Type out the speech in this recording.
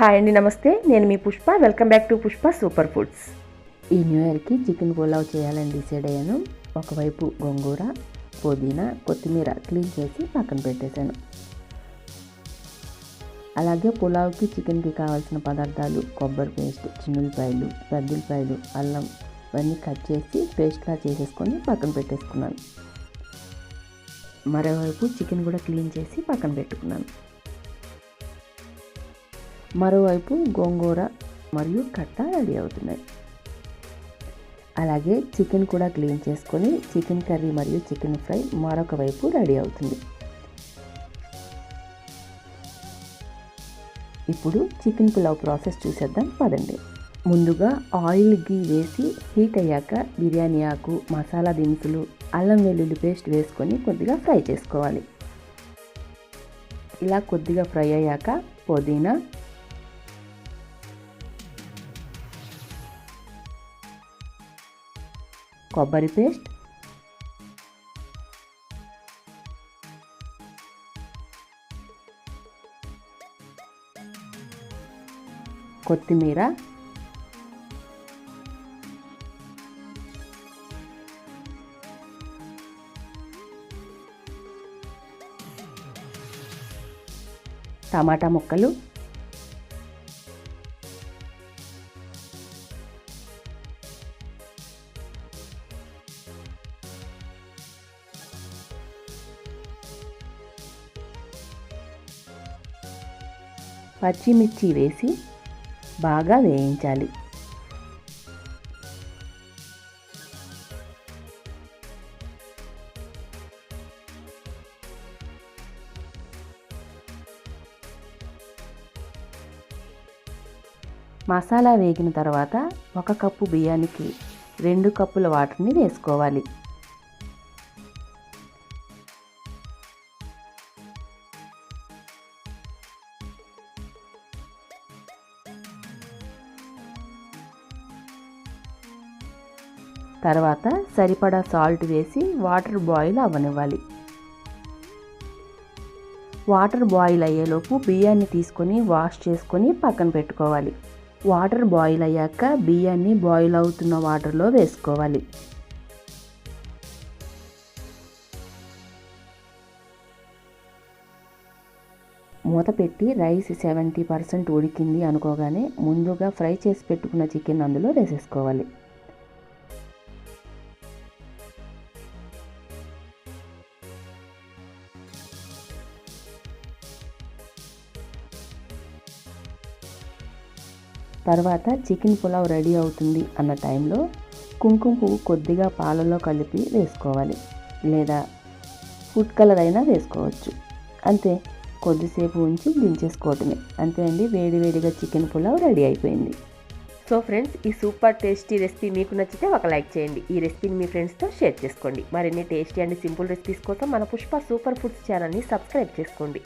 Hi అండి నమస్తే. నేను మీ Pushpa. Welcome back to Pushpa super foods ఈ న్యూ ఇయర్కి చికెన్ పులావ్ చేయాలని డిసైడ్ అయ్యాను. ఒకవైపు గోంగూర పుదీనా కొత్తిమీర క్లీన్ చేసి పక్కన పెట్టేశాను. అలాగే పులావ్కి చికెన్కి కావాల్సిన పదార్థాలు కొబ్బరి పేస్ట్ చిన్నులపాయలు పెద్దలపాయలు అల్లం ఇవన్నీ కట్ చేసి పేస్ట్లా చేసేసుకొని పక్కన పెట్టేసుకున్నాను. మరోవైపు చికెన్ కూడా క్లీన్ చేసి పక్కన పెట్టుకున్నాను. మరోవైపు గోంగూర మరియు కట్ట రెడీ అవుతున్నాయి. అలాగే చికెన్ కూడా క్లీన్ చేసుకొని చికెన్ కర్రీ మరియు చికెన్ ఫ్రై మరొక వైపు రెడీ అవుతుంది. ఇప్పుడు చికెన్ పులావ్ ప్రాసెస్ చూసేద్దాం పదండి. ముందుగా ఆయిల్ గీ వేసి హీట్ అయ్యాక బిర్యానీ ఆకు మసాలా దినుసులు అల్లం వెల్లుల్లి పేస్ట్ వేసుకొని కొద్దిగా ఫ్రై చేసుకోవాలి. ఇలా కొద్దిగా ఫ్రై అయ్యాక పుదీనా కొబ్బరి పేస్ట్. కొత్తిమీర. టమాటా ముక్కలు. పచ్చిమిర్చి వేసి బాగా వేయించాలి. మసాలా వేగిన తర్వాత ఒక కప్పు బియ్యానికి రెండు కప్పుల వాటర్ని వేసుకోవాలి. తర్వాత సరిపడా సాల్ట్ వేసి వాటర్ బాయిల్ అవ్వనివ్వాలి. వాటర్ బాయిల్ అయ్యేలోపు బియ్యాన్ని తీసుకొని వాష్ చేసుకొని పక్కన పెట్టుకోవాలి. వాటర్ బాయిల్ అయ్యాక బియ్యాన్ని బాయిల్ అవుతున్న వాటర్లో వేసుకోవాలి. మూత పెట్టి రైస్ సెవెంటీ పర్సెంట్ ఉడికింది అనుకోగానే ముందుగా ఫ్రై చేసి పెట్టుకున్న చికెన్ అందులో వేసేసుకోవాలి. తర్వాత చికెన్ పులావ్ రెడీ అవుతుంది అన్న టైంలో కుంకుమ పువ్వు కొద్దిగా పాలలో కలిపి వేసుకోవాలి. లేదా ఫుడ్ కలర్ అయినా వేసుకోవచ్చు. అంతే కొద్దిసేపు ఉంచి దించేసుకోవటమే. అంతే అండి వేడివేడిగా చికెన్ పులావ్ రెడీ అయిపోయింది. సో ఫ్రెండ్స్ ఈ సూపర్ టేస్టీ రెసిపీ మీకు నచ్చితే ఒక లైక్ చేయండి. ఈ రెసిపీని మీ ఫ్రెండ్స్తో షేర్ చేసుకోండి. మరిన్ని టేస్టీ అండ్ సింపుల్ రెసిపీస్ కోసం మన పుష్ప సూపర్ ఫుడ్స్ ఛానల్ని సబ్స్క్రైబ్ చేసుకోండి.